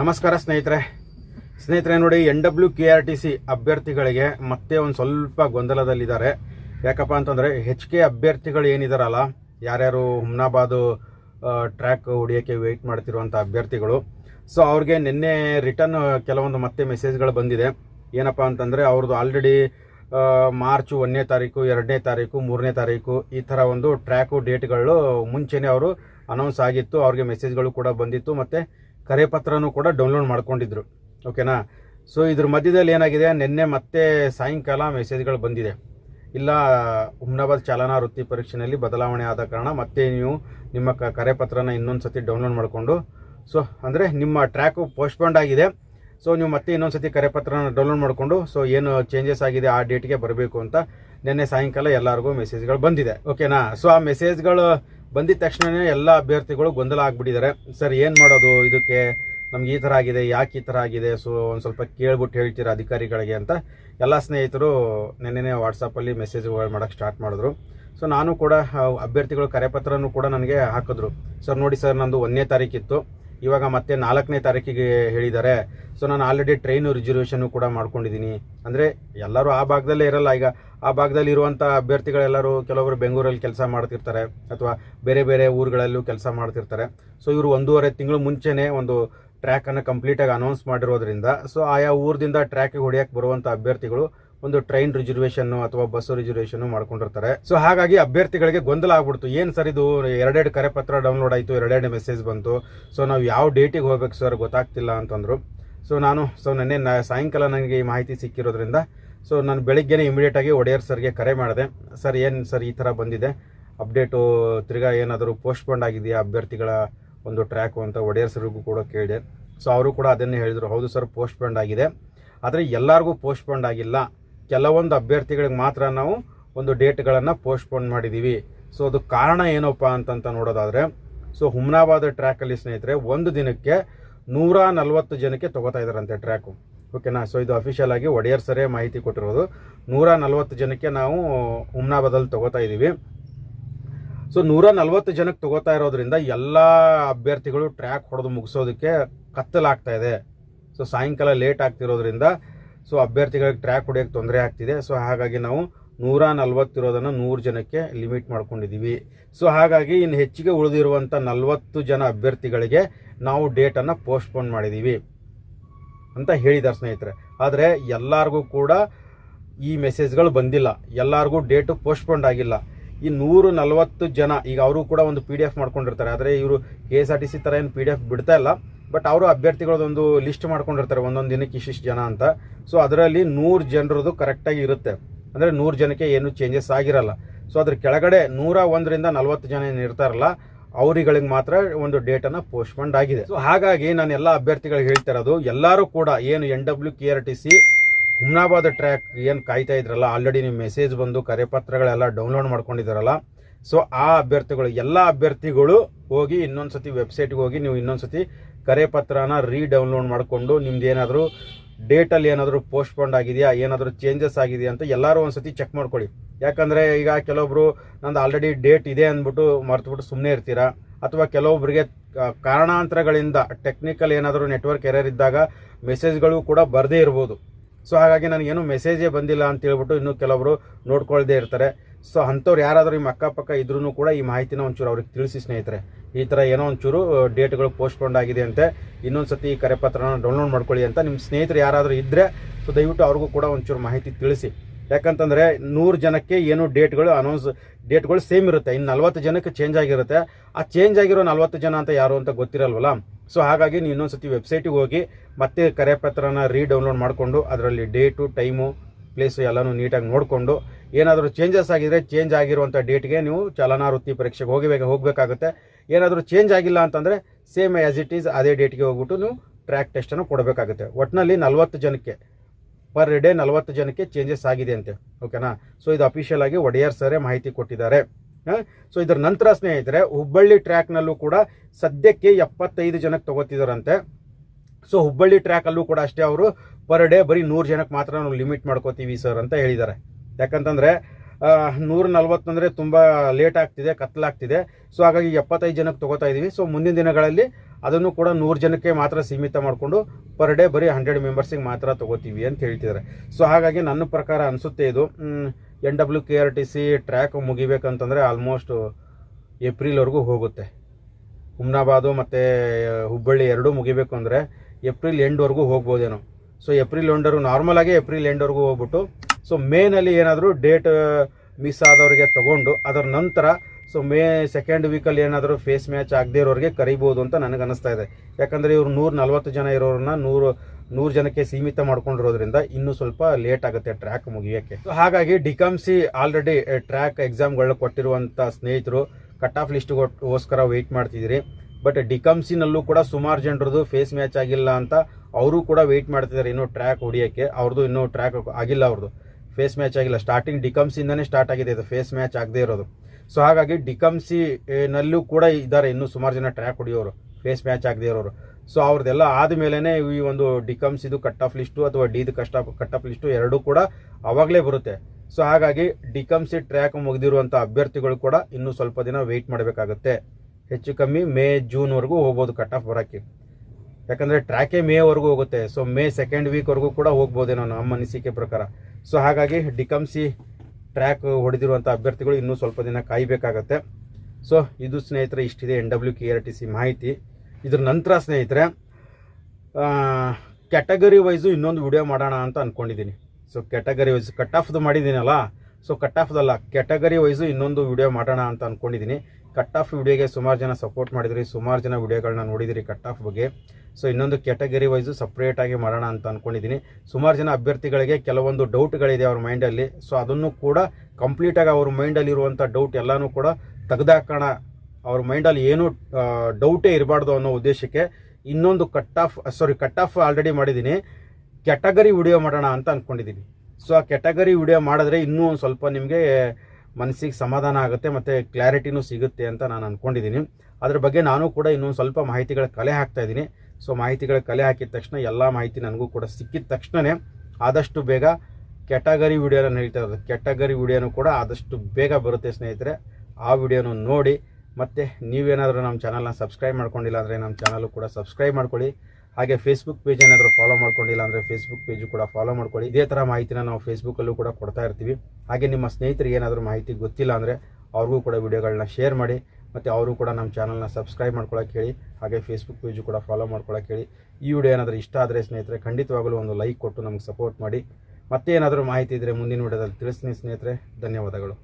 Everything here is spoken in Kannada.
ನಮಸ್ಕಾರ ಸ್ನೇಹಿತರೆ. ಸ್ನೇಹಿತರೆ, ನೋಡಿ N W K R T C ಅಭ್ಯರ್ಥಿಗಳಿಗೆ ಮತ್ತೆ ಒಂದು ಸ್ವಲ್ಪ ಗೊಂದಲದಲ್ಲಿದ್ದಾರೆ. ಯಾಕಪ್ಪ ಅಂತಂದರೆ ಹೆಚ್ ಕೆ ಅಭ್ಯರ್ಥಿಗಳು ಏನಿದಾರಲ್ಲ, ಯಾರ್ಯಾರು ಹುಮ್ನಾಬಾದು ಟ್ರ್ಯಾಕ್ ಹೊಡಿಯೋಕ್ಕೆ ವೆಯ್ಟ್ ಮಾಡ್ತಿರುವಂಥ ಅಭ್ಯರ್ಥಿಗಳು. ಸೊ ಅವ್ರಿಗೆ ನಿನ್ನೆ ರಿಟರ್ನ್ ಕೆಲವೊಂದು ಮತ್ತೆ ಮೆಸೇಜ್ಗಳು ಬಂದಿದೆ. ಏನಪ್ಪ ಅಂತಂದರೆ, ಅವ್ರದ್ದು ಆಲ್ರೆಡಿ ಮಾರ್ಚ್ ಒಂದನೇ ತಾರೀಕು, ಎರಡನೇ ತಾರೀಕು, ಮೂರನೇ ತಾರೀಕು, ಈ ಥರ ಒಂದು ಟ್ರ್ಯಾಕು ಡೇಟ್ಗಳು ಮುಂಚೆನೇ ಅವರು ಅನೌನ್ಸ್ ಆಗಿತ್ತು. ಅವ್ರಿಗೆ ಮೆಸೇಜ್ಗಳು ಕೂಡ ಬಂದಿತ್ತು. ಮತ್ತು ಕರೆ ಪತ್ರನೂ ಕೂಡ ಡೌನ್ಲೋಡ್ ಮಾಡ್ಕೊಂಡಿದ್ರು. ಓಕೆನಾ ಸೊ ಇದ್ರ ಮಧ್ಯದಲ್ಲಿ ಏನಾಗಿದೆ? ನಿನ್ನೆ ಮತ್ತೆ ಸಾಯಂಕಾಲ ಮೆಸೇಜ್ಗಳು ಬಂದಿದೆ. ಇಲ್ಲ ಹುಮ್ನಾಬಾದ್ ಚಾಲನಾ ವೃತ್ತಿ ಪರೀಕ್ಷೆಯಲ್ಲಿ ಬದಲಾವಣೆ ಆದ ಕಾರಣ ಮತ್ತೆ ನೀವು ನಿಮ್ಮ ಕ ಕರೆ ಪತ್ರನ ಇನ್ನೊಂದು ಸತಿ ಡೌನ್ಲೋಡ್ ಮಾಡಿಕೊಂಡು ಸೊ ಅಂದರೆ ನಿಮ್ಮ ಟ್ರ್ಯಾಕು ಪೋಸ್ಟ್ಪೋಂಡ್ ಆಗಿದೆ. ಸೊ ನೀವು ಮತ್ತೆ ಇನ್ನೊಂದು ಸತಿ ಕರೆ ಪತ್ರನ ಡೌನ್ಲೋಡ್ ಮಾಡಿಕೊಂಡು ಸೊ ಏನು ಚೇಂಜಸ್ ಆಗಿದೆ ಆ ಡೇಟ್ಗೆ ಬರಬೇಕು ಅಂತ ನಿನ್ನೆ ಸಾಯಂಕಾಲ ಎಲ್ಲರಿಗೂ ಮೆಸೇಜ್ಗಳು ಬಂದಿದೆ. ಓಕೆನಾ ಸೊ ಆ ಮೆಸೇಜ್ಗಳು ಬಂದಿದ ತಕ್ಷಣವೇ ಎಲ್ಲ ಅಭ್ಯರ್ಥಿಗಳು ಗೊಂದಲ ಆಗ್ಬಿಟ್ಟಿದ್ದಾರೆ. ಸರ್, ಏನು ಮಾಡೋದು? ಇದಕ್ಕೆ ನಮ್ಗೆ ಈ ಥರ ಆಗಿದೆ, ಯಾಕೆ ಈ ಥರ ಆಗಿದೆ? ಸೊ ಒಂದು ಸ್ವಲ್ಪ ಕೇಳ್ಬಿಟ್ಟು ಹೇಳ್ತೀರಾ ಅಧಿಕಾರಿಗಳಿಗೆ ಅಂತ? ಎಲ್ಲ ಸ್ನೇಹಿತರು ನೆನ್ನೆನೇ ವಾಟ್ಸಪ್ಪಲ್ಲಿ ಮೆಸೇಜ್ಗಳು ಮಾಡೋಕ್ಕೆ ಸ್ಟಾರ್ಟ್ ಮಾಡಿದ್ರು. ಸೊ ನಾನು ಕೂಡ ಅಭ್ಯರ್ಥಿಗಳು ಕರೆಪತ್ರನೂ ಕೂಡ ನನಗೆ ಹಾಕಿದ್ರು. ಸರ್ ನೋಡಿ ಸರ್ ನಂದು ಒಂದನೇ ತಾರೀಕಿತ್ತು ಇವಾಗ ಮತ್ತೆ ನಾಲ್ಕನೇ ತಾರೀಕಿಗೆ ಹೇಳಿದ್ದಾರೆ. ಸೊ ನಾನು ಆಲ್ರೆಡಿ ಟ್ರೈನು ರಿಸರ್ವೇಷನ್ ಕೂಡ ಮಾಡ್ಕೊಂಡಿದ್ದೀನಿ. ಅಂದರೆ ಎಲ್ಲರೂ ಆ ಭಾಗದಲ್ಲೇ ಇರಲ್ಲ. ಈಗ ಆ ಭಾಗದಲ್ಲಿ ಇರುವಂಥ ಅಭ್ಯರ್ಥಿಗಳೆಲ್ಲರೂ ಕೆಲವರು ಬೆಂಗಳೂರಲ್ಲಿ ಕೆಲಸ ಮಾಡ್ತಿರ್ತಾರೆ ಅಥವಾ ಬೇರೆ ಬೇರೆ ಊರುಗಳಲ್ಲೂ ಕೆಲಸ ಮಾಡ್ತಿರ್ತಾರೆ. ಸೊ ಇವರು ಒಂದೂವರೆ ತಿಂಗಳು ಮುಂಚೆನೇ ಒಂದು ಟ್ರ್ಯಾಕನ್ನು ಕಂಪ್ಲೀಟಾಗಿ ಅನೌನ್ಸ್ ಮಾಡಿರೋದ್ರಿಂದ ಸೊ ಆಯಾ ಊರಿಂದ ಟ್ರ್ಯಾಕಿಗೆ ಹೊಡೆಯಕ್ಕೆ ಬರುವಂಥ ಅಭ್ಯರ್ಥಿಗಳು ಒಂದು ಟ್ರೈನ್ ರಿಸರ್ವೇಷನ್ನು ಅಥವಾ ಬಸ್ ರಿಸರ್ವೇಷನ್ನು ಮಾಡ್ಕೊಂಡಿರ್ತಾರೆ. ಸೊ ಹಾಗಾಗಿ ಅಭ್ಯರ್ಥಿಗಳಿಗೆ ಗೊಂದಲ ಆಗ್ಬಿಡ್ತು. ಏನು ಸರ್ ಇದು? ಎರಡೆರಡು ಕರೆ ಪತ್ರ ಡೌನ್ಲೋಡ್ ಆಯಿತು, ಎರಡೆರಡು ಮೆಸೇಜ್ ಬಂತು. ಸೊ ನಾವು ಯಾವ ಡೇಟಿಗೆ ಹೋಗ್ಬೇಕು ಸರ್ ಗೊತ್ತಾಗ್ತಿಲ್ಲ ಅಂತಂದರು. ಸೊ ನಾನು ಸೊ ನೆನ್ನೆ ಸಾಯಂಕಾಲ ನನಗೆ ಈ ಮಾಹಿತಿ ಸಿಕ್ಕಿರೋದ್ರಿಂದ ಸೊ ನಾನು ಬೆಳಿಗ್ಗೆನೇ ಇಮಿಡಿಯೇಟಾಗಿ ಒಡೆಯರ್ ಸರ್ಗೆ ಕರೆ ಮಾಡಿದೆ. ಸರ್, ಏನು ಸರ್ ಈ ಥರ ಬಂದಿದೆ? ಅಪ್ಡೇಟು, ತಿರ್ಗಾ ಏನಾದರೂ ಪೋಸ್ಟ್ಪೋಂಡ್ ಆಗಿದೆಯಾ ಅಭ್ಯರ್ಥಿಗಳ ಒಂದು ಟ್ರ್ಯಾಕು ಅಂತ ಒಡೆಯರ್ ಸರ್ಗೂ ಕೂಡ ಕೇಳಿದೆ. ಸೊ ಅವರು ಕೂಡ ಅದನ್ನೇ ಹೇಳಿದರು. ಹೌದು ಸರ್ ಪೋಸ್ಟ್ಪೋಂಡ್ ಆಗಿದೆ. ಆದರೆ ಎಲ್ಲರಿಗೂ ಪೋಸ್ಟ್ಪೋಂಡ್ ಆಗಿಲ್ಲ. ಕೆಲವೊಂದು ಅಭ್ಯರ್ಥಿಗಳಿಗೆ ಮಾತ್ರ ನಾವು ಒಂದು ಡೇಟ್ಗಳನ್ನು ಪೋಸ್ಟ್ಪೋನ್ ಮಾಡಿದ್ದೀವಿ ಸೊ ಅದು ಕಾರಣ ಏನಪ್ಪ ಅಂತಂತ ನೋಡೋದಾದರೆ ಸೊ ಹುಮ್ನಾಬಾದ್ ಟ್ರ್ಯಾಕಲ್ಲಿ ಸ್ನೇಹಿತರೆ, ಒಂದು ದಿನಕ್ಕೆ ನೂರ ನಲ್ವತ್ತು ಜನಕ್ಕೆ ತೊಗೋತಾ ಇದ್ದಾರಂತೆ ಟ್ರ್ಯಾಕು ಓಕೆನಾ ಸೊ ಇದು ಅಫಿಷಿಯಲ್ ಆಗಿ ಒಡೆಯರ್ ಸರೇ ಮಾಹಿತಿ ಕೊಟ್ಟಿರೋದು. ನೂರ ನಲ್ವತ್ತು ಜನಕ್ಕೆ ನಾವು ಉಮ್ನಾಬಾದಲ್ಲಿ ತೊಗೋತಾ ಇದ್ದೀವಿ ಸೊ ನೂರ ನಲ್ವತ್ತು ಜನಕ್ಕೆ ತೊಗೋತಾ ಇರೋದ್ರಿಂದ ಎಲ್ಲ ಅಭ್ಯರ್ಥಿಗಳು ಟ್ರ್ಯಾಕ್ ಹೊಡೆದು ಮುಗಿಸೋದಕ್ಕೆ ಕತ್ತಲಾಗ್ತಾ ಇದೆ. ಸೊ ಸಾಯಂಕಾಲ ಲೇಟ್ ಆಗ್ತಿರೋದ್ರಿಂದ ಸೊ ಅಭ್ಯರ್ಥಿಗಳಿಗೆ ಟ್ರ್ಯಾಕ್ ಹೊಡೆಯೋಕ್ಕೆ ತೊಂದರೆ ಆಗ್ತಿದೆ. ಸೊ ಹಾಗಾಗಿ ನಾವು ನೂರ ನಲ್ವತ್ತಿರೋದನ್ನು ನೂರು ಜನಕ್ಕೆ ಲಿಮಿಟ್ ಮಾಡ್ಕೊಂಡಿದ್ದೀವಿ ಸೊ ಹಾಗಾಗಿ ಇನ್ನು ಹೆಚ್ಚಿಗೆ ಉಳಿದಿರುವಂಥ ನಲ್ವತ್ತು ಜನ ಅಭ್ಯರ್ಥಿಗಳಿಗೆ ನಾವು ಡೇಟನ್ನು ಪೋಸ್ಟ್ಪೋನ್ ಮಾಡಿದ್ದೀವಿ ಅಂತ ಹೇಳಿದ್ದಾರೆ ಸ್ನೇಹಿತರೆ. ಆದರೆ ಎಲ್ಲರಿಗೂ ಕೂಡ ಈ ಮೆಸೇಜ್ಗಳು ಬಂದಿಲ್ಲ. ಎಲ್ಲರಿಗೂ ಡೇಟು ಪೋಸ್ಟ್ಪೋಂಡ್ ಆಗಿಲ್ಲ. ಈ ನೂರು ನಲವತ್ತು ಜನ, ಈಗ ಅವರು ಕೂಡ ಒಂದು ಪಿ ಡಿ ಎಫ್ ಮಾಡ್ಕೊಂಡಿರ್ತಾರೆ. ಆದರೆ ಇವರು K S R T C ಥರ ಏನು ಪಿ ಡಿ ಎಫ್ ಬಿಡ್ತಾ ಇಲ್ಲ. ಬಟ್ ಅವರು ಅಭ್ಯರ್ಥಿಗಳದೊಂದು ಲಿಸ್ಟ್ ಮಾಡ್ಕೊಂಡಿರ್ತಾರೆ, ಒಂದೊಂದು ದಿನಕ್ಕೆ ಇಷ್ಟಿಷ್ಟು ಜನ ಅಂತ. ಸೊ ಅದರಲ್ಲಿ ನೂರು ಜನರದು ಕರೆಕ್ಟಾಗಿ ಇರುತ್ತೆ. ಅಂದರೆ ನೂರು ಜನಕ್ಕೆ ಏನು ಚೇಂಜಸ್ ಆಗಿರಲ್ಲ. ಸೊ ಅದ್ರ ಕೆಳಗಡೆ ನೂರ ಒಂದರಿಂದ ನಲವತ್ತು ಜನ ಏನು ಇರ್ತಾರಲ್ಲ ಅವರಿಗಳಿಗೆ ಮಾತ್ರ ಒಂದು ಡೇಟನ್ನು ಪೋಸ್ಟ್ಪೋಂಡ್ ಆಗಿದೆ. ಸೊ ಹಾಗಾಗಿ ನಾನು ಎಲ್ಲ ಅಭ್ಯರ್ಥಿಗಳಿಗೆ ಹೇಳ್ತಾ ಇರೋದು, ಎಲ್ಲರೂ ಕೂಡ ಏನು N W K R T C Humnabad track ಏನು ಕಾಯ್ತಾ ಇದ್ರಲ್ಲ ಆಲ್ರೆಡಿ ನೀವು ಮೆಸೇಜ್ ಬಂದು ಕರೆಪತ್ರಗಳೆಲ್ಲ ಡೌನ್ಲೋಡ್ ಮಾಡ್ಕೊಂಡಿದ್ದಾರಲ್ಲ ಸೊ ಆ ಅಭ್ಯರ್ಥಿಗಳು, ಎಲ್ಲ ಅಭ್ಯರ್ಥಿಗಳು ಹೋಗಿ ಇನ್ನೊಂದು ಸತಿ ವೆಬ್ಸೈಟ್ಗೆ ಹೋಗಿ ನೀವು ಇನ್ನೊಂದು ಸತಿ ಕರೆಪತ್ರನ ರೀ ಡೌನ್ಲೋಡ್ ಮಾಡಿಕೊಂಡು ನಿಮ್ದು ಏನಾದರೂ ಡೇಟಲ್ಲಿ ಏನಾದರೂ ಪೋಸ್ಟ್ಪೋಂಡ್ ಆಗಿದೆಯಾ, ಏನಾದರೂ ಚೇಂಜಸ್ ಆಗಿದೆಯಾ ಅಂತ ಎಲ್ಲರೂ ಒಂದು ಸತಿ ಚೆಕ್ ಮಾಡ್ಕೊಳ್ಳಿ. ಯಾಕಂದರೆ ಈಗ ಕೆಲವೊಬ್ರು ನಂದು ಆಲ್ರೆಡಿ ಡೇಟ್ ಇದೆ ಅಂದ್ಬಿಟ್ಟು ಮರ್ತುಬಿಟ್ಟು ಸುಮ್ಮನೆ ಇರ್ತೀರಾ? ಅಥವಾ ಕೆಲವೊಬ್ಬರಿಗೆ ಕಾರಣಾಂತರಗಳಿಂದ ಟೆಕ್ನಿಕಲ್ ಏನಾದರೂ ನೆಟ್ವರ್ಕ್ ಎರರ್ ಇದ್ದಾಗ ಮೆಸೇಜ್ಗಳು ಕೂಡ ಬರದೇ ಇರ್ಬೋದು. ಸೊ ಹಾಗಾಗಿ ನನಗೇನು ಮೆಸೇಜೇ ಬಂದಿಲ್ಲ ಅಂತ ಹೇಳ್ಬಿಟ್ಟು ಇನ್ನೂ ಕೆಲವರು ನೋಡ್ಕೊಳ್ದೇ ಇರ್ತಾರೆ. ಸೊ ಅಂಥವ್ರು ಯಾರಾದರೂ ನಿಮ್ಮ ಅಕ್ಕಪಕ್ಕ ಇದ್ರೂ ಕೂಡ ಈ ಮಾಹಿತಿನ ಒಂಚೂರು ಅವ್ರಿಗೆ ತಿಳಿಸಿ ಸ್ನೇಹಿತರೆ. ಈ ಥರ ಏನೋ ಒಂಚೂರು ಡೇಟ್ಗಳು ಪೋಸ್ಟ್ಪೋಂಡ್ ಆಗಿದೆ ಅಂತೆ. ಇನ್ನೊಂದು ಸತಿ ಈ ಕರೆಪತ್ರನ ಡೌನ್ಲೋಡ್ ಮಾಡ್ಕೊಳ್ಳಿ ಅಂತ ನಿಮ್ಮ ಸ್ನೇಹಿತರು ಯಾರಾದರೂ ಇದ್ದರೆ ಸೊ ದಯವಿಟ್ಟು ಅವ್ರಿಗೂ ಕೂಡ ಒಂಚೂರು ಮಾಹಿತಿ ತಿಳಿಸಿ. ಯಾಕಂತಂದರೆ ನೂರು ಜನಕ್ಕೆ ಏನು ಡೇಟ್ಗಳು ಅನೌನ್ಸ್, ಡೇಟ್ಗಳು ಸೇಮ್ ಇರುತ್ತೆ. ಇನ್ನು ನಲ್ವತ್ತು ಜನಕ್ಕೆ ಚೇಂಜ್ ಆಗಿರುತ್ತೆ. ಆ ಚೇಂಜ್ ಆಗಿರೋ ನಲ್ವತ್ತು ಜನ ಅಂತ ಯಾರು ಅಂತ ಗೊತ್ತಿರಲ್ವಲ್ಲ? ಸೊ ಹಾಗಾಗಿ ನೀವು ಇನ್ನೊಂದು ಸತಿ ವೆಬ್ಸೈಟಿಗೆ ಹೋಗಿ ಮತ್ತೆ ಕರೆಪತ್ರನ ರೀ ಡೌನ್ಲೋಡ್ ಮಾಡಿಕೊಂಡು ಅದರಲ್ಲಿ ಡೇಟು, ಟೈಮು, ಪ್ಲೇಸು ಎಲ್ಲನೂ ನೀಟಾಗಿ ನೋಡಿಕೊಂಡು ಏನಾದರೂ ಚೇಂಜಸ್ ಆಗಿದರೆ ಚೇಂಜ್ ಆಗಿರುವಂಥ ಡೇಟ್ಗೆ ನೀವು ಚಲನಾ ವೃತ್ತಿ ಪರೀಕ್ಷೆಗೆ ಹೋಗಬೇಕು ಹೋಗಬೇಕಾಗುತ್ತೆ. ಏನಾದರೂ ಚೇಂಜ್ ಆಗಿಲ್ಲ ಅಂತಂದರೆ ಸೇಮ್ ಆ್ಯಸ್ ಇಟ್ ಈಸ್ ಅದೇ ಡೇಟ್ಗೆ ಹೋಗ್ಬಿಟ್ಟು ನೀವು ಟ್ರ್ಯಾಕ್ ಟೆಸ್ಟನ್ನು ಕೊಡಬೇಕಾಗುತ್ತೆ. ಒಟ್ಟಿನಲ್ಲಿ ನಲ್ವತ್ತು ಜನಕ್ಕೆ ಪರ್ ಡೇ ನಲ್ವತ್ತು ಜನಕ್ಕೆ ಚೇಂಜಸ್ ಆಗಿದೆ ಅಂತೆ. ಓಕೆನಾ ಸೊ ಇದು ಅಫಿಷಿಯಲ್ ಆಗಿ ಒಡೆಯರ್ ಸರೇ ಮಾಹಿತಿ ಕೊಟ್ಟಿದ್ದಾರೆ. ಸೊ ಇದರ ನಂತರ ಸ್ನೇಹಿತರೆ, ಹುಬ್ಬಳ್ಳಿ ಟ್ರ್ಯಾಕ್ನಲ್ಲೂ ಕೂಡ ಸದ್ಯಕ್ಕೆ ಎಪ್ಪತ್ತೈದು ಜನಕ್ಕೆ ತೊಗೋತಿದ್ದಾರಂತೆ ಸೊ ಹುಬ್ಬಳ್ಳಿ ಟ್ರ್ಯಾಕಲ್ಲೂ ಕೂಡ ಅಷ್ಟೇ ಅವರು ಪರ್ ಡೇ ಬರೀ ನೂರು ಜನಕ್ಕೆ ಮಾತ್ರ ನಾವು ಲಿಮಿಟ್ ಮಾಡ್ಕೋತೀವಿ ಸರ್ ಅಂತ ಹೇಳಿದ್ದಾರೆ. ಯಾಕಂತಂದರೆ ನೂರ ನಲ್ವತ್ತಂದರೆ ತುಂಬ ಲೇಟ್ ಆಗ್ತಿದೆ ಕತ್ತಲಾಗ್ತಿದೆ ಸೊ ಹಾಗಾಗಿ ಎಪ್ಪತ್ತೈದು ಜನಕ್ಕೆ ತೊಗೋತಾ ಇದ್ದೀವಿ ಸೊ ಮುಂದಿನ ದಿನಗಳಲ್ಲಿ ಅದನ್ನು ಕೂಡ ನೂರು ಜನಕ್ಕೆ ಮಾತ್ರ ಸೀಮಿತ ಮಾಡಿಕೊಂಡು ಪರ್ ಡೇ ಬರೀ ಹಂಡ್ರೆಡ್ ಮೆಂಬರ್ಸಿಗೆ ಮಾತ್ರ ತೊಗೋತೀವಿ ಅಂತ ಹೇಳ್ತಿದ್ದಾರೆ ಸೊ ಹಾಗಾಗಿ ನನ್ನ ಪ್ರಕಾರ ಅನಿಸುತ್ತೆ ಇದು. N W K R T C track ಮುಗಿಬೇಕಂತಂದರೆ almost ಏಪ್ರಿಲ್ವರೆಗೂ ಹೋಗುತ್ತೆ. ಹುಮ್ನಾಬಾದು ಮತ್ತು ಹುಬ್ಬಳ್ಳಿ ಎರಡೂ ಮುಗಿಬೇಕು ಅಂದರೆ ಏಪ್ರಿಲ್ ಎಂಡ್ವರೆಗೂ ಹೋಗ್ಬೋದೇನೋ. ಸೊ ಏಪ್ರಿಲ್ ಎಂಡರು ನಾರ್ಮಲಾಗಿ ಏಪ್ರಿಲ್ ಎಂಡ್ವರೆಗೂ ಹೋಗ್ಬಿಟ್ಟು ಸೊ ಮೇನಲ್ಲಿ ಏನಾದರೂ ಡೇಟ್ ಮಿಸ್ ಆದವರಿಗೆ ತಗೊಂಡು, ಅದರ ನಂತರ ಸೊ ಮೇ ಸೆಕೆಂಡ್ ವೀಕಲ್ಲಿ ಏನಾದರೂ ಫೇಸ್ ಮ್ಯಾಚ್ ಆಗದೇ ಇರೋರಿಗೆ ಕರಿಬೋದು ಅಂತ ನನಗೆ ಅನಿಸ್ತಾ ಇದೆ. ಯಾಕಂದರೆ ಇವರು ನೂರ ನಲ್ವತ್ತು ಜನ ಇರೋರನ್ನ ನೂರು ನೂರು ಜನಕ್ಕೆ ಸೀಮಿತ ಮಾಡ್ಕೊಂಡಿರೋದ್ರಿಂದ ಇನ್ನೂ ಸ್ವಲ್ಪ ಲೇಟ್ ಆಗುತ್ತೆ ಟ್ರ್ಯಾಕ್ ಮುಗಿಯೋಕ್ಕೆ. ಸೊ ಹಾಗಾಗಿ ಡಿಕಮ್ಸಿ ಆಲ್ರೆಡಿ ಟ್ರ್ಯಾಕ್ ಎಕ್ಸಾಮ್ಗಳನ್ನ ಕೊಟ್ಟಿರುವಂಥ ಸ್ನೇಹಿತರು ಕಟ್ ಆಫ್ ಲಿಸ್ಟ್ಗೋಸ್ಕರ ವೆಯ್ಟ್ ಮಾಡ್ತಿದ್ದೀರಿ. ಬಟ್ ಡಿಕಮ್ಸಿನಲ್ಲೂ ಕೂಡ ಸುಮಾರು ಜನರದು ಫೇಸ್ ಮ್ಯಾಚ್ ಆಗಿಲ್ಲ ಅಂತ ಅವರು ಕೂಡ ವೆಯ್ಟ್ ಮಾಡ್ತಿದ್ದಾರೆ ಇನ್ನೂ ಟ್ರ್ಯಾಕ್ ಹೊಡಿಯೋಕ್ಕೆ. ಅವ್ರದ್ದು ಇನ್ನೂ ಟ್ರ್ಯಾಕ್ ಆಗಿಲ್ಲ ಅವ್ರದ್ದು ಫೇಸ್ ಮ್ಯಾಚ್ ಆಗಿಲ್ಲ. ಸ್ಟಾರ್ಟಿಂಗ್ ಡಿಕಮ್ಸಿಂದನೇ ಸ್ಟಾರ್ಟ್ ಆಗಿದೆ ಇದು ಫೇಸ್ ಮ್ಯಾಚ್ ಆಗದೆ ಇರೋದು. ಸೊ ಹಾಗಾಗಿ ಡಿಕಮ್ಸಿ ಏ, ನಲ್ಲೂ ಕೂಡ ಇದ್ದಾರೆ ಇನ್ನೂ ಸುಮಾರು ಜನ ಟ್ರ್ಯಾಕ್ ಹೊಡಿಯೋರು ಫೇಸ್ ಮ್ಯಾಚ್ ಆಗದೆ ಇರೋರು. ಸೊ ಅವ್ರದ್ದೆಲ್ಲ ಆದಮೇಲೆ ಈ ಒಂದು ಡಿಕಮ್ಸ್ ಇದು ಕಟ್ ಆಫ್ ಲಿಸ್ಟು ಅಥವಾ ಡಿದು ಕಷ್ಟ ಕಟ್ ಆಫ್ ಲಿಸ್ಟು ಎರಡೂ ಕೂಡ ಅವಾಗಲೇ ಬರುತ್ತೆ. ಸೊ ಹಾಗಾಗಿ ಡಿಕಮ್ಸಿ ಟ್ರ್ಯಾಕ್ ಮುಗಿದಿರುವಂಥ ಅಭ್ಯರ್ಥಿಗಳು ಕೂಡ ಇನ್ನೂ ಸ್ವಲ್ಪ ದಿನ ವೆಯ್ಟ್ ಮಾಡಬೇಕಾಗುತ್ತೆ. ಹೆಚ್ಚು ಕಮ್ಮಿ ಮೇ ಜೂನ್ವರೆಗೂ ಹೋಗ್ಬೋದು ಕಟ್ ಆಫ್ ಬರೋಕ್ಕೆ. ಯಾಕಂದರೆ ಟ್ರ್ಯಾಕೇ ಮೇವರೆಗೂ ಹೋಗುತ್ತೆ. ಸೊ ಮೇ ಸೆಕೆಂಡ್ ವೀಕ್ವರೆಗೂ ಕೂಡ ಹೋಗ್ಬೋದೇನೋ ನಮ್ಮ ಅನಿಸಿಕೆ ಪ್ರಕಾರ. ಸೊ ಹಾಗಾಗಿ ಡಿಕಮ್ಸಿ ಟ್ರ್ಯಾಕ್ ಹೊಡೆದಿರುವಂಥ ಅಭ್ಯರ್ಥಿಗಳು ಇನ್ನೂ ಸ್ವಲ್ಪ ದಿನ ಕಾಯಬೇಕಾಗತ್ತೆ. ಸೊ ಇದು ಸ್ನೇಹಿತರೆ, ಇಷ್ಟಿದೆ N W K R T C ಮಾಹಿತಿ. ಇದ್ರ ನಂತರ ಸ್ನೇಹಿತರೆ ಕ್ಯಾಟಗರಿ ವೈಸು ಇನ್ನೊಂದು ವಿಡಿಯೋ ಮಾಡೋಣ ಅಂತ ಅಂದ್ಕೊಂಡಿದ್ದೀನಿ ಸೊ ಕ್ಯಾಟಗರಿ ವೈಸ್ ಕಟ್ ಆಫ್ದು ಮಾಡಿದ್ದೀನಲ್ಲ ಸೊ ಕಟ್ ಆಫ್ದಲ್ಲ ಕ್ಯಾಟಗರಿ ವೈಸು ಇನ್ನೊಂದು ವಿಡಿಯೋ ಮಾಡೋಣ ಅಂತ ಅಂದ್ಕೊಂಡಿದ್ದೀನಿ ಕಟ್ ಆಫ್ ವಿಡಿಯೋಗೆ ಸುಮಾರು ಜನ ಸಪೋರ್ಟ್ ಮಾಡಿದ್ರಿ, ಸುಮಾರು ಜನ ವಿಡಿಯೋಗಳನ್ನ ನೋಡಿದಿರಿ ಕಟ್ ಆಫ್ ಬಗ್ಗೆ. ಸೊ ಇನ್ನೊಂದು ಕ್ಯಾಟಗರಿ ವೈಸು ಸಪ್ರೇಟಾಗಿ ಮಾಡೋಣ ಅಂತ ಅಂದ್ಕೊಂಡಿದ್ದೀನಿ ಸುಮಾರು ಜನ ಅಭ್ಯರ್ಥಿಗಳಿಗೆ ಕೆಲವೊಂದು ಡೌಟ್ಗಳಿದೆ ಅವ್ರ ಮೈಂಡಲ್ಲಿ ಸೊ ಅದನ್ನು ಕೂಡ ಕಂಪ್ಲೀಟಾಗಿ ಅವ್ರ ಮೈಂಡಲ್ಲಿರುವಂಥ ಡೌಟ್ ಎಲ್ಲನೂ ಕೂಡ ತೆಗೆದಾಕೋಣ. ಅವ್ರ ಮೈಂಡಲ್ಲಿ ಏನೂ ಡೌಟೇ ಇರಬಾರ್ದು ಅನ್ನೋ ಉದ್ದೇಶಕ್ಕೆ ಇನ್ನೊಂದು cut off sorry cut off already ಮಾಡಿದ್ದೀನಿ ಕ್ಯಾಟಗರಿ ವಿಡಿಯೋ ಮಾಡೋಣ ಅಂತ ಅಂದ್ಕೊಂಡಿದ್ದೀನಿ ಸೊ ಆ ಕ್ಯಾಟಗರಿ ವಿಡಿಯೋ ಮಾಡಿದ್ರೆ ಇನ್ನೂ ಒಂದು ಸ್ವಲ್ಪ ನಿಮಗೆ ಮನಸ್ಸಿಗೆ ಸಮಾಧಾನ ಆಗುತ್ತೆ ಮತ್ತು ಕ್ಲಾರಿಟಿನೂ ಸಿಗುತ್ತೆ ಅಂತ ನಾನು ಅಂದ್ಕೊಂಡಿದ್ದೀನಿ ಅದ್ರ ಬಗ್ಗೆ ನಾನು ಕೂಡ ಇನ್ನೊಂದು ಸ್ವಲ್ಪ ಮಾಹಿತಿಗಳ ಕಲೆ ಹಾಕ್ತಾ ಇದ್ದೀನಿ ಸೊ ಮಾಹಿತಿಗಳ ಕಲೆ ಹಾಕಿದ ತಕ್ಷಣ ಎಲ್ಲ ಮಾಹಿತಿ ನನಗೂ ಕೂಡ ಸಿಕ್ಕಿದ ತಕ್ಷಣವೇ ಆದಷ್ಟು ಬೇಗ ಕ್ಯಾಟಗರಿ ವಿಡಿಯೋನ ಹೇಳ್ತಾ ಇರೋದು. ಕ್ಯಾಟಗರಿ ವಿಡಿಯೋನು ಕೂಡ ಆದಷ್ಟು ಬೇಗ ಬರುತ್ತೆ ಸ್ನೇಹಿತರೆ. ಆ ವಿಡಿಯೋನ ನೋಡಿ ಮತ್ತು ನೀವೇನಾದರೂ ನಮ್ಮ ಚಾನಲ್ನ ಸಬ್ಸ್ಕ್ರೈಬ್ ಮಾಡ್ಕೊಂಡಿಲ್ಲ ಅಂದರೆ ನಮ್ಮ ಚಾನಲು ಕೂಡ ಸಬ್ಸ್ಕ್ರೈಬ್ ಮಾಡ್ಕೊಳ್ಳಿ. ಹಾಗೆ ಫೇಸ್ಬುಕ್ ಪೇಜ್ ಏನಾದರೂ ಫಾಲೋ ಮಾಡ್ಕೊಂಡಿಲ್ಲ ಅಂದರೆ ಫೇಸ್ಬುಕ್ ಪೇಜು ಕೂಡ ಫಾಲೋ ಮಾಡ್ಕೊಳ್ಳಿ. ಇದೇ ಥರ ಮಾಹಿತಿನ ನಾವು ಫೇಸ್ಬುಕ್ಕಲ್ಲೂ ಕೂಡ ಕೊಡ್ತಾ ಇರ್ತೀವಿ. ಹಾಗೆ ನಿಮ್ಮ ಸ್ನೇಹಿತರಿಗೆ ಏನಾದರೂ ಮಾಹಿತಿ ಗೊತ್ತಿಲ್ಲ ಅಂದರೆ ಅವ್ರಿಗೂ ಕೂಡ ವಿಡಿಯೋಗಳನ್ನ ಶೇರ್ ಮಾಡಿ, ಮತ್ತು ಅವರು ಕೂಡ ನಮ್ಮ ಚಾನಲ್ನ ಸಬ್ಸ್ಕ್ರೈಬ್ ಮಾಡ್ಕೊಳ್ಳೋಕೆ ಹೇಳಿ, ಹಾಗೆ ಫೇಸ್ಬುಕ್ ಪೇಜು ಕೂಡ ಫಾಲೋ ಮಾಡ್ಕೊಳ್ಳೋಕೆ ಹೇಳಿ. ಈ ವಿಡಿಯೋ ಏನಾದರೂ ಇಷ್ಟ ಆದರೆ ಸ್ನೇಹಿತರೆ, ಖಂಡಿತವಾಗಲೂ ಒಂದು ಲೈಕ್ ಕೊಟ್ಟು ನಮಗೆ ಸಪೋರ್ಟ್ ಮಾಡಿ. ಮತ್ತೆ ಏನಾದರೂ ಮಾಹಿತಿ ಇದ್ದರೆ ಮುಂದಿನ ವಿಡಿಯೋದಲ್ಲಿ ತಿಳಿಸ್ತೀನಿ ಸ್ನೇಹಿತರೆ. ಧನ್ಯವಾದಗಳು.